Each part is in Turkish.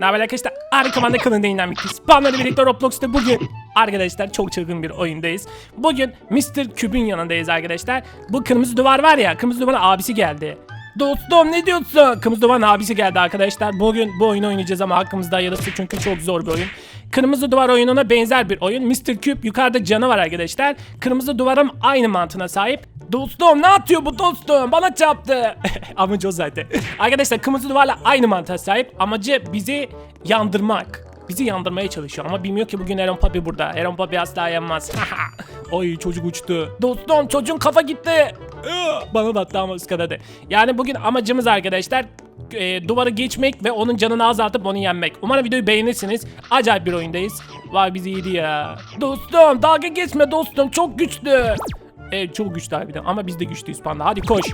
Ne haber arkadaşlar? Harika Manda kanalında yayından bitti. Spamlarla birlikte Roblox'ta bugün arkadaşlar çok çılgın bir oyundayız. Bugün Mr. Cube'ün yanındayız arkadaşlar. Bu kırmızı duvar var ya, kırmızı duvarın abisi geldi. Dostum ne diyorsun? Kırmızı duvarın abisi geldi arkadaşlar. Bugün bu oyunu oynayacağız ama hakkımızda hayırlısı çünkü çok zor bir oyun. Kırmızı duvar oyununa benzer bir oyun. Mr. Cube yukarıda canı var arkadaşlar. Kırmızı duvarım aynı mantığına sahip. Dostum ne atıyor bu dostum? Bana çarptı. Amacı o zaten. Arkadaşlar kırmızı duvarla aynı mantığa sahip. Amacı bizi yandırmak. Bizi yandırmaya çalışıyor ama bilmiyor ki bugün Aaron Papi burada. Aaron Papi asla yanmaz. Oy çocuk uçtu. Dostum çocuğun kafa gitti. Bana da attı ama ıskaladı. Yani bugün amacımız arkadaşlar e, duvarı geçmek ve onun canını azaltıp onu yenmek. Umarım videoyu beğenirsiniz. Acayip bir oyundayız. Vay bizi iyiydi ya. Dostum dalga geçme dostum çok güçlü. Evet çok güçlü harbiden ama biz de güçlüyüz panda. Hadi koş.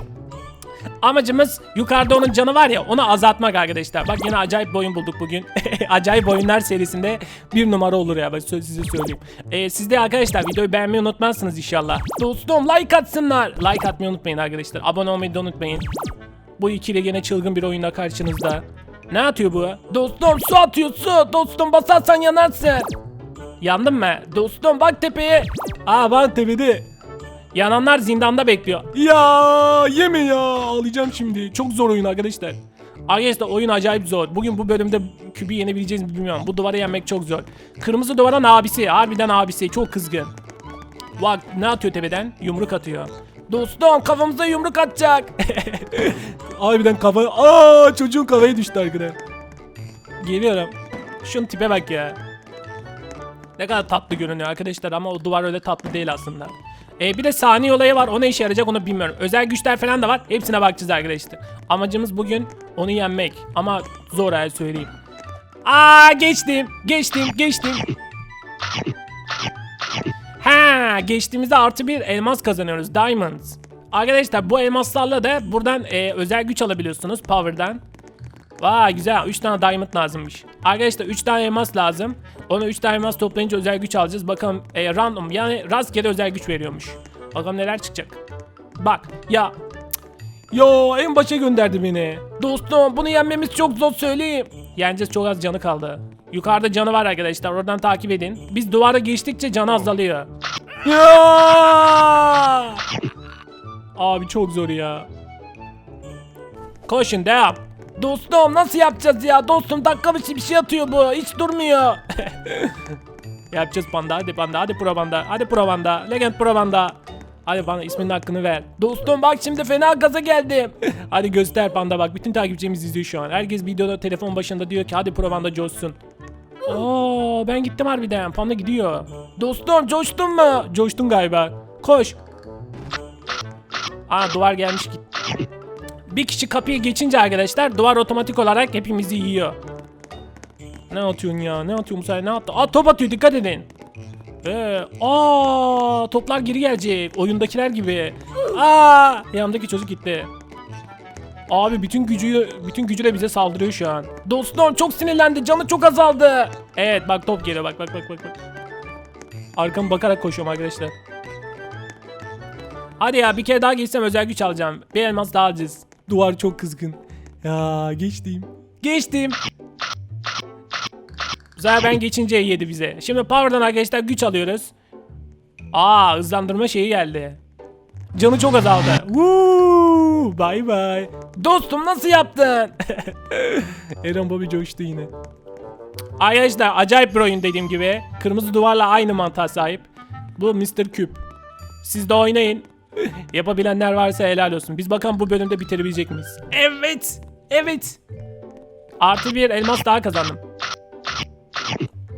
Amacımız yukarıda onun canı var ya onu azaltmak arkadaşlar. Bak yine acayip bir oyun bulduk bugün. acayip oyunlar serisinde bir numara olur ya ben size söyleyeyim. Ee, siz de arkadaşlar videoyu beğenmeyi unutmazsınız inşallah. Dostum like atsınlar. Like atmayı unutmayın arkadaşlar. Abone olmayı da unutmayın. Bu ikili gene çılgın bir oyunda karşınızda. Ne atıyor bu? Dostum su atıyor su. Dostum basarsan yanarsın. Yandın mı? Dostum bak tepeye. Aa bak tepede. Yananlar zindanda bekliyor. Ya yeme ya ağlayacağım şimdi. Çok zor oyun arkadaşlar. Arkadaşlar oyun acayip zor. Bugün bu bölümde kübü yenebileceğiz mi bilmiyorum. Bu duvarı yenmek çok zor. Kırmızı duvarın abisi. Harbiden abisi. Çok kızgın. Bak ne atıyor tepeden? Yumruk atıyor. Dostum kafamıza yumruk atacak. harbiden kafa... Aa çocuğun kafaya düştü arkadan. Geliyorum. Şunun tipe bak ya. Ne kadar tatlı görünüyor arkadaşlar ama o duvar öyle tatlı değil aslında. Ee, bir de saniye olayı var. O ne işe yarayacak onu bilmiyorum. Özel güçler falan da var. Hepsine bakacağız arkadaşlar. Amacımız bugün onu yenmek. Ama zor her söyleyeyim. Aa geçtim. Geçtim. Geçtim. Ha geçtiğimizde artı bir elmas kazanıyoruz. Diamonds. Arkadaşlar bu elmaslarla da buradan e, özel güç alabiliyorsunuz. Power'dan. Vay güzel 3 tane diamond lazımmış. Arkadaşlar 3 tane elmas lazım. Ona 3 tane elmas toplayınca özel güç alacağız. Bakalım e, random yani rastgele özel güç veriyormuş. Bakalım neler çıkacak. Bak ya. Yo en başa gönderdi beni. Dostum bunu yenmemiz çok zor söyleyeyim. Yeneceğiz çok az canı kaldı. Yukarıda canı var arkadaşlar oradan takip edin. Biz duvara geçtikçe canı azalıyor. Ya! Abi çok zor ya. Koşun devam. Dostum nasıl yapacağız ya? Dostum dakika başı bir şey atıyor bu. Hiç durmuyor. yapacağız panda. Hadi panda. Hadi pro panda. Hadi pro panda. Legend pro panda. Hadi bana isminin hakkını ver. Dostum bak şimdi fena gaza geldim. hadi göster panda bak. Bütün takipçimiz izliyor şu an. Herkes videoda telefon başında diyor ki hadi pro panda coşsun. Oo ben gittim harbiden. Panda gidiyor. Dostum coştun mu? Coştun galiba. Koş. Aa duvar gelmiş git. Bir kişi kapıyı geçince arkadaşlar duvar otomatik olarak hepimizi yiyor. Ne atıyorsun ya? Ne atıyorsun sen? Ne attı? Aa top atıyor dikkat edin. Ee, aa toplar geri gelecek. Oyundakiler gibi. Aa yanımdaki çocuk gitti. Abi bütün gücü bütün gücüyle bize saldırıyor şu an. Dostum çok sinirlendi. Canı çok azaldı. Evet bak top geliyor. Bak bak bak bak bak. Arkama bakarak koşuyorum arkadaşlar. Hadi ya bir kere daha geçsem özel güç alacağım. Bir elmas daha alacağız. Duvar çok kızgın. Ya geçtim. Geçtim. Ben geçince yedi bize. Şimdi power'dan arkadaşlar güç alıyoruz. Aa hızlandırma şeyi geldi. Canı çok azaldı. Woo! Bye bye. Dostum nasıl yaptın? Eren Bobby coştu yine. Arkadaşlar acayip bir oyun dediğim gibi. Kırmızı duvarla aynı mantığa sahip. Bu Mr. Cube. Siz de oynayın. Yapabilenler varsa helal olsun. Biz bakalım bu bölümde bitirebilecek miyiz? Evet. Evet. Artı bir elmas daha kazandım.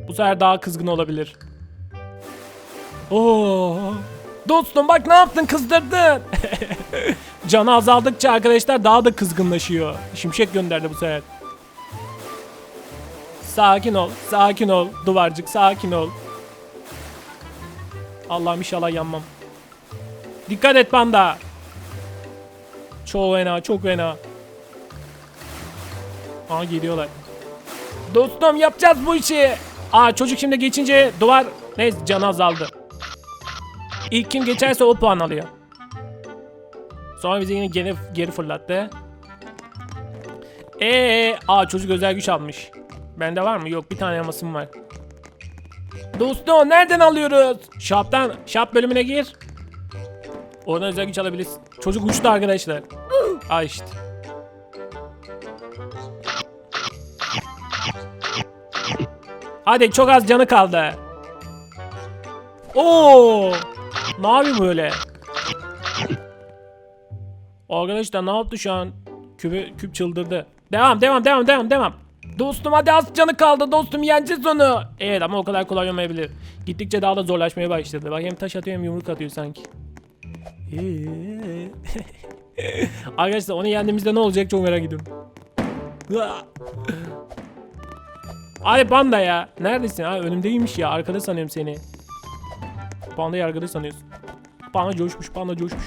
Bu sefer daha kızgın olabilir. Oo. Dostum bak ne yaptın kızdırdın. Canı azaldıkça arkadaşlar daha da kızgınlaşıyor. Şimşek gönderdi bu sefer. Sakin ol, sakin ol duvarcık, sakin ol. Allah'ım inşallah yanmam. Dikkat et panda. Çok fena, çok fena. Aa geliyorlar. Dostum yapacağız bu işi. Aa çocuk şimdi geçince duvar neyse canı azaldı. İlk kim geçerse o puan alıyor. Sonra bizi yine geri, geri fırlattı. Ee, aa çocuk özel güç almış. Bende var mı? Yok bir tane yamasım var. Dostum nereden alıyoruz? Shop'tan. Shop bölümüne gir. Oradan özel güç alabilirsin. Çocuk uçtu arkadaşlar. Ay işte. Hadi çok az canı kaldı. Oo! Ne yapıyor böyle? Arkadaşlar ne yaptı şu an? Küpü, küp çıldırdı. Devam devam devam devam devam. Dostum hadi az canı kaldı dostum yeneceğiz onu. Evet ama o kadar kolay olmayabilir. Gittikçe daha da zorlaşmaya başladı. Bak hem taş atıyor hem yumruk atıyor sanki. Arkadaşlar onu yendiğimizde ne olacak çok merak ediyorum. Hadi panda ya. Neredesin? Ha önümdeymiş ya. Arkada sanıyorum seni. Pandayı arkada sanıyorsun. Panda coşmuş, panda coşmuş.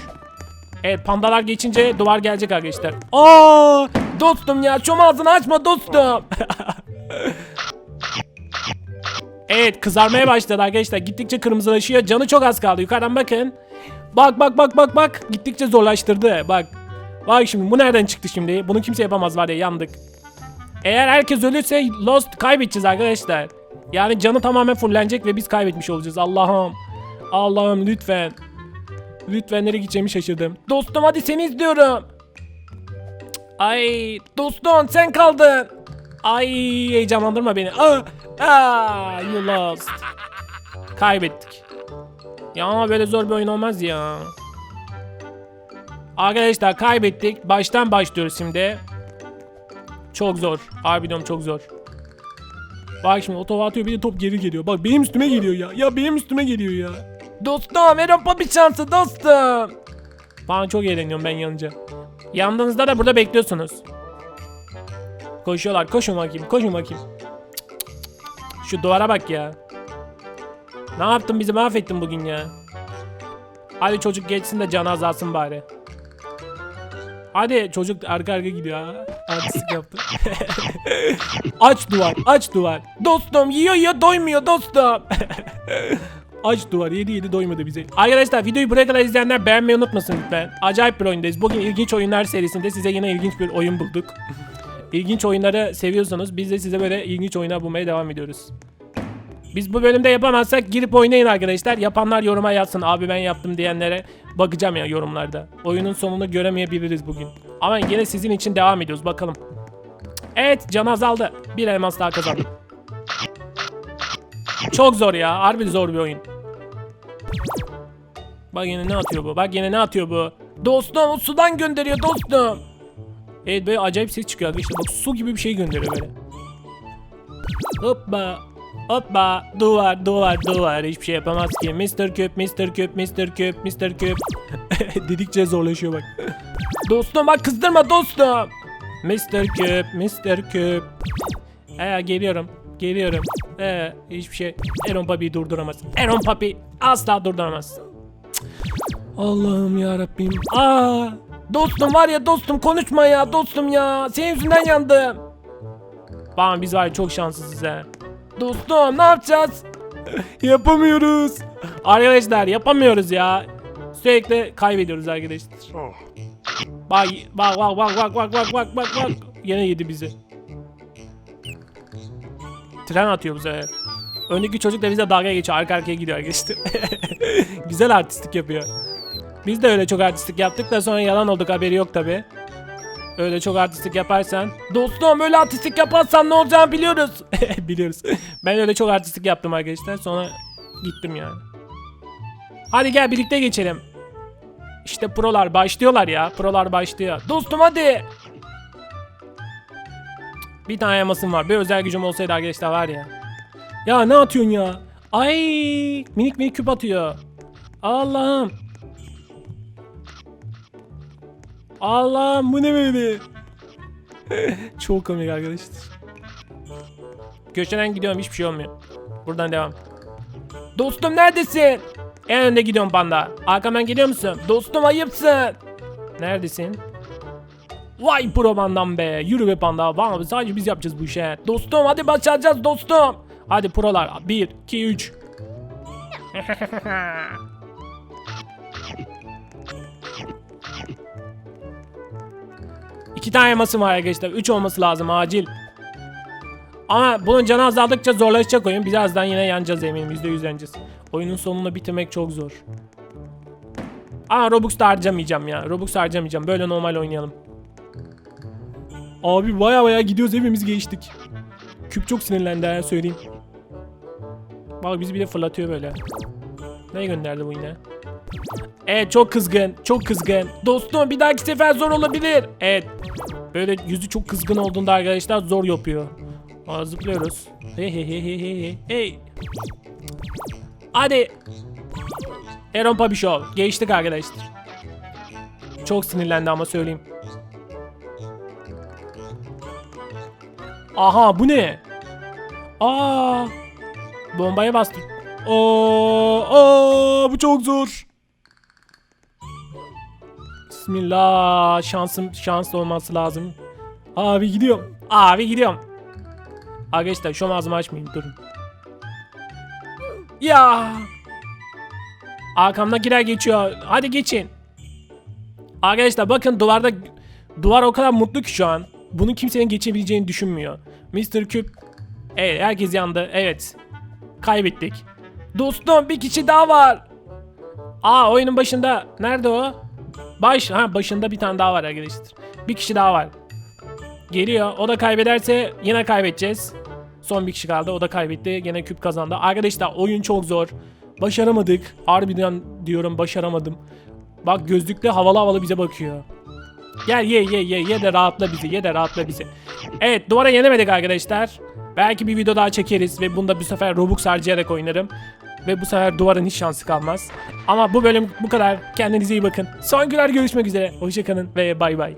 Evet pandalar geçince duvar gelecek arkadaşlar. Aa, dostum ya çom ağzını açma dostum. evet kızarmaya başladı arkadaşlar. Gittikçe kırmızılaşıyor. Canı çok az kaldı. Yukarıdan bakın. Bak bak bak bak bak. Gittikçe zorlaştırdı. Bak. Bak şimdi bu nereden çıktı şimdi? Bunu kimse yapamaz var ya yandık. Eğer herkes ölürse Lost kaybedeceğiz arkadaşlar. Yani canı tamamen fullenecek ve biz kaybetmiş olacağız. Allah'ım. Allah'ım lütfen. Lütfen nereye gideceğimi şaşırdım. Dostum hadi seni izliyorum. Ay dostum sen kaldın. Ay heyecanlandırma beni. Aa, aa, you lost. Kaybettik. Ya böyle zor bir oyun olmaz ya. Arkadaşlar kaybettik. Baştan başlıyoruz şimdi. Çok zor. Harbiden çok zor. Bak şimdi o topu atıyor bir de top geri geliyor. Bak benim üstüme geliyor ya. Ya benim üstüme geliyor ya. Dostum Europa bir şansı dostum. Ben çok eğleniyorum ben yanınca. Yandığınızda da burada bekliyorsunuz. Koşuyorlar. Koşun bakayım. Koşun bakayım. Şu duvara bak ya. Ne yaptın bizi mahvettin bugün ya. Hadi çocuk geçsin de canı azalsın bari. Hadi çocuk arka arka gidiyor ha. Yaptı. aç duvar, aç duvar. Dostum yiyor yiyor doymuyor dostum. aç duvar yedi yedi doymadı bize. Arkadaşlar videoyu buraya kadar izleyenler beğenmeyi unutmasın lütfen. Acayip bir oyundayız. Bugün ilginç oyunlar serisinde size yine ilginç bir oyun bulduk. İlginç oyunları seviyorsanız biz de size böyle ilginç oyunlar bulmaya devam ediyoruz. Biz bu bölümde yapamazsak girip oynayın arkadaşlar. Yapanlar yoruma yazsın. Abi ben yaptım diyenlere bakacağım ya yorumlarda. Oyunun sonunu göremeyebiliriz bugün. Ama yine sizin için devam ediyoruz bakalım. Evet can azaldı. Bir elmas daha kazandım. Çok zor ya. Harbi zor bir oyun. Bak yine ne atıyor bu? Bak yine ne atıyor bu? Dostum sudan gönderiyor dostum. Evet böyle acayip ses çıkıyor arkadaşlar. Bak su gibi bir şey gönderiyor böyle. Hoppa. Hoppa. Duvar duvar duvar. Hiçbir şey yapamaz ki. Mr. Küp, Mr. Küp, Mr. Küp, Mr. Küp. Dedikçe zorlaşıyor bak. Dostum bak kızdırma dostum. Mr. Küp, Mr. Küp. Ee, geliyorum. Geliyorum. Ee, hiçbir şey. Aaron Papi'yi durduramaz. Aaron Papi asla durduramaz. Allah'ım ya Rabbim. Aa! Dostum var ya dostum konuşma ya dostum ya. Senin yüzünden yandım. Bana biz var ya çok şanssızız he. Dostum ne yapacağız? Yapamıyoruz. Arkadaşlar yapamıyoruz ya. Sürekli kaybediyoruz arkadaşlar. Bak bak bak bak bak bak bak bak bak bak. Yine yedi bizi. Tren atıyor bu sefer. Öndeki çocuk da bize dalga geçiyor. Arka arkaya gidiyor arkadaşlar. Güzel artistlik yapıyor. Biz de öyle çok artistlik yaptık da sonra yalan olduk haberi yok tabi. Öyle çok artistlik yaparsan. Dostum öyle artistlik yaparsan ne olacağını biliyoruz. biliyoruz. Ben öyle çok artistlik yaptım arkadaşlar. Sonra gittim yani. Hadi gel birlikte geçelim. İşte prolar başlıyorlar ya. Prolar başlıyor. Dostum hadi. Bir tane yamasım var. Bir özel gücüm olsaydı arkadaşlar var ya. Ya ne atıyorsun ya? Ay minik minik küp atıyor. Allah'ım. Allah'ım bu ne böyle? Çok komik arkadaşlar. Köşeden gidiyorum hiçbir şey olmuyor. Buradan devam. Dostum neredesin? En önde gidiyorum panda. Arkamdan geliyor musun? Dostum ayıpsın. Neredesin? Vay pro bandam be. Yürü be panda. Bana sadece biz yapacağız bu işe. Dostum hadi başaracağız dostum. Hadi prolar. 1, 2, 3. İki tane yaması var arkadaşlar. Üç olması lazım acil. Ama bunun canı azaldıkça zorlaşacak oyun. Birazdan yine yanacağız eminim. %100 yeneceğiz. Oyunun sonunu bitirmek çok zor. Aa Robux da harcamayacağım ya. Robux harcamayacağım. Böyle normal oynayalım. Abi baya baya gidiyoruz hepimiz geçtik. Küp çok sinirlendi ha söyleyeyim. Bak bizi bir de fırlatıyor böyle. Ne gönderdi bu yine? Evet çok kızgın. Çok kızgın. Dostum bir dahaki sefer zor olabilir. Evet. Böyle yüzü çok kızgın olduğunda arkadaşlar zor yapıyor. Aa, zıplıyoruz. Hey hey hey hey hey hey. Hadi. Eron Papi Show. Geçtik arkadaşlar. Çok sinirlendi ama söyleyeyim. Aha bu ne? Aa! Bombaya bastım. Oo, aa, bu çok zor. Bismillah. Şansım şans olması lazım. Abi gidiyorum. Abi gidiyorum. Arkadaşlar şu an ağzımı açmayayım durun. Ya. Arkamdakiler geçiyor. Hadi geçin. Arkadaşlar bakın duvarda duvar o kadar mutlu ki şu an. Bunu kimsenin geçebileceğini düşünmüyor. Mr. Küp Evet herkes yandı. Evet. Kaybettik. Dostum bir kişi daha var. Aa oyunun başında. Nerede o? Baş ha başında bir tane daha var arkadaşlar. Bir kişi daha var. Geliyor. O da kaybederse yine kaybedeceğiz. Son bir kişi kaldı. O da kaybetti. Gene küp kazandı. Arkadaşlar oyun çok zor. Başaramadık. Harbiden diyorum başaramadım. Bak gözlükle havalı havalı bize bakıyor. Gel ye ye ye ye de rahatla bizi ye de rahatla bizi. Evet duvara yenemedik arkadaşlar. Belki bir video daha çekeriz ve bunda bu sefer Robux harcayarak oynarım. Ve bu sefer duvarın hiç şansı kalmaz. Ama bu bölüm bu kadar. Kendinize iyi bakın. Son günler görüşmek üzere. Hoşçakalın ve bay bay.